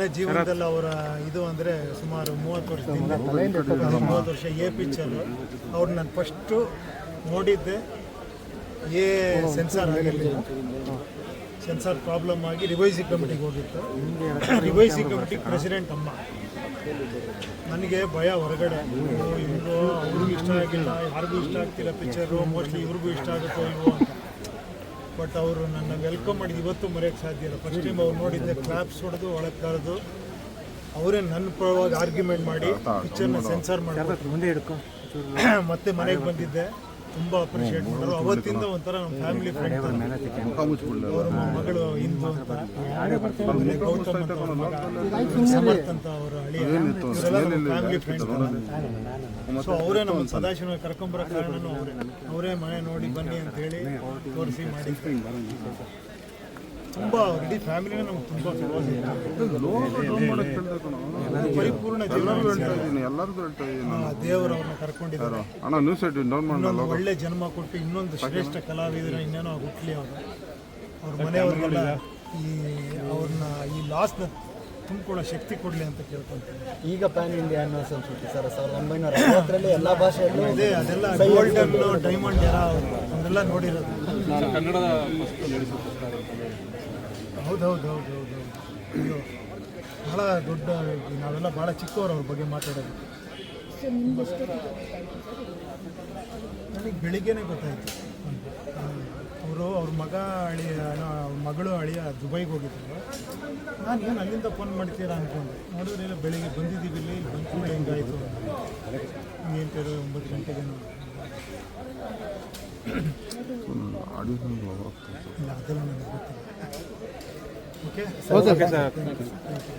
ನನ್ನ ಜೀವನದಲ್ಲಿ ಅವರ ಇದು ಅಂದರೆ ಸುಮಾರು ಮೂವತ್ತು ವರ್ಷದಿಂದ ಮೂವತ್ತು ವರ್ಷ ಎ ಪಿಚ್ಚರು. ಅವ್ರು ನಾನು ಫಸ್ಟು ನೋಡಿದ್ದೆ. ಎ ಸೆನ್ಸಾರ್ ಆಗಿರಲಿಲ್ಲ. ಸೆನ್ಸಾರ್ ಪ್ರಾಬ್ಲಮ್ ಆಗಿ ರಿವೈಸಿಂಗ್ ಕಮಿಟಿಗೆ ಹೋಗಿತ್ತು. ರಿವೈಸಿಂಗ್ ಕಮಿಟಿ ಪ್ರೆಸಿಡೆಂಟ್ ಅಮ್ಮ. ನನಗೆ ಭಯ ಹೊರಗಡೆ. ಇವರು ಅವ್ರಿಗೂ ಇಷ್ಟ ಆಗಿಲ್ಲ. ಯಾರಿಗೂ ಇಷ್ಟ ಆಗ್ತಿಲ್ಲ ಪಿಕ್ಚರು ಮೋಸ್ಟ್ಲಿ ಇವ್ರಿಗೂ ಇಷ್ಟ ಆಗುತ್ತೋ ಇಲ್ವೋ ಅಂತ. ಬಟ್ ಅವರು ನನ್ನ ವೆಲ್ಕಮ್ ಮಾಡಿದ ಇವತ್ತು ಮರೆಯೋಕ್ಕೆ ಸಾಧ್ಯ ಇಲ್ಲ. ಫಸ್ಟ್ ಟೈಮ್ ಅವ್ರು ನೋಡಿದ್ದೆ ಕ್ಲಾಪ್ಸ್ ಹೊಡೆದು ಒಳಗೆ ಕರೆದು ಅವರೇ ನನ್ನ ಪರವಾಗಿ ಆರ್ಗ್ಯುಮೆಂಟ್ ಮಾಡಿ ಪಿಕ್ಚರ್ನ ಸೆನ್ಸರ್ ಮಾಡಿ ಮುಂದೆ ಹಿಡ್ಕೊ. ಮತ್ತೆ ಮನೆಗೆ ಬಂದಿದ್ದೆ. ತುಂಬ ಅಪ್ರಿಷಿಯೇಟ್ ಮಾಡೋರು ಅವತ್ತಿಂದ ಒಂಥರ ನಮ್ಮ ಫ್ಯಾಮಿಲಿ ಫ್ರೆಂಡ್ ಅವ್ರ ಮಗಳು ಇಂದು ಅಂತ ಆಮೇಲೆ ಗೌತಮ್ ಅಂತ ಅವ್ರ ಮಗ ಸಮರ್ಥ ಅಂತ ಅವರ ಅಳಿಯ ಇವರೆಲ್ಲ ನಮ್ಮ ಫ್ಯಾಮಿಲಿ ಫ್ರೆಂಡ್ಸ್ ಸೊ ಅವರೇ ನಮ್ಮ ಸದಾಶಿವ ಕರ್ಕೊಂಬರೋ ಕಾರಣನು ಅವರೇ ಅವರೇ ಮನೆ ನೋಡಿ ಬನ್ನಿ ಅಂತ ಹೇಳಿ ತೋರಿಸಿ ಮಾಡಿ ತುಂಬ ಇಡೀ ಫ್ಯಾಮಿಲಿನೇ ನಮ್ಗೆ ತುಂಬ ಪರಿಪೂರ್ಣ ಜೀವನ. ಎಲ್ಲರದು ಹೇಳ್ತಾ ಇದ್ದೀನಿ. ಆ, ದೇವರು ಅವ್ರನ್ನ ಕರ್ಕೊಂಡಿದ್ದಾರೆ. ಅಣ್ಣ ನ್ಯೂಸ್ ಡೌನ್ ಮಾಡಿ ಒಳ್ಳೆ ಜನ್ಮ ಕೊಟ್ಟು ಇನ್ನೊಂದು ಶ್ರೇಷ್ಠ ಕಲಾವಿದರ ಇನ್ನೇನೋ ಹುಟ್ಲಿ ಅವರು. ಅವ್ರ ಮನೆಯವ್ರಿಗೆಲ್ಲ ಈ ಅವ್ರನ್ನ ಈ ಲಾಸ್ನ ತುಂಬಿಕೊಳ್ಳೋ ಶಕ್ತಿ ಕೊಡಲಿ ಅಂತ ಕೇಳ್ಕೊಂತೀನಿ ಈಗ ಪ್ಯಾನ್ ಇಂಡಿಯಾ ಅನ್ನೋ ಸಂಸ್ಕೃತಿ ಸರ್ ಸಾವಿರದ ಒಂಬೈನೂರ ಅರವತ್ತರಲ್ಲಿ ಎಲ್ಲ ಭಾಷೆಯಲ್ಲೂ ಇದೆ ಅದೆಲ್ಲ ಗೋಲ್ಡನ್ ಡೈಮಂಡ್ ಎರ ಅವನ್ನೆಲ್ಲ ನೋಡಿರೋದು. ಹೌದು ಹೌದು ಹೌದು ಹೌದು ಹೌದು ಇದು ಭಾಳ ದೊಡ್ಡ ನಾವೆಲ್ಲ ಭಾಳ ಚಿಕ್ಕವರು ಅವ್ರ ಬಗ್ಗೆ ಮಾತಾಡೋದು. ನನಗೆ ಬೆಳಿಗ್ಗೆನೇ ಗೊತ್ತಾಯಿತು. ಅವರು ಅವ್ರ ಮಗ ಅಳಿಯ ಅವ್ರ ಮಗಳು ಅಳಿಯ ದುಬೈಗೆ ಹೋಗಿದ್ರು. ನಾನು ಏನು ಅಲ್ಲಿಂದ ಫೋನ್ ಮಾಡ್ತೀರಾ ಅಂದ್ಕೊಂಡು ನೋಡಿದ್ರೆ ಇಲ್ಲ ಬೆಳಿಗ್ಗೆ ಬಂದಿದ್ದೀವಿ ಇಲ್ಲಿ ಇಲ್ಲಿ ಕೂಡ ಕೂಡಲೇ ಹಿಂಗಾಯಿತು ಏನು ಕೇಳಿದ್ರೆ ಒಂಬತ್ತು ಗಂಟೆಗೆ ಇಲ್ಲ ಅದೆಲ್ಲ ನನಗೆ ಗೊತ್ತಿಲ್ಲ. Okay. Sir. Okay, sir.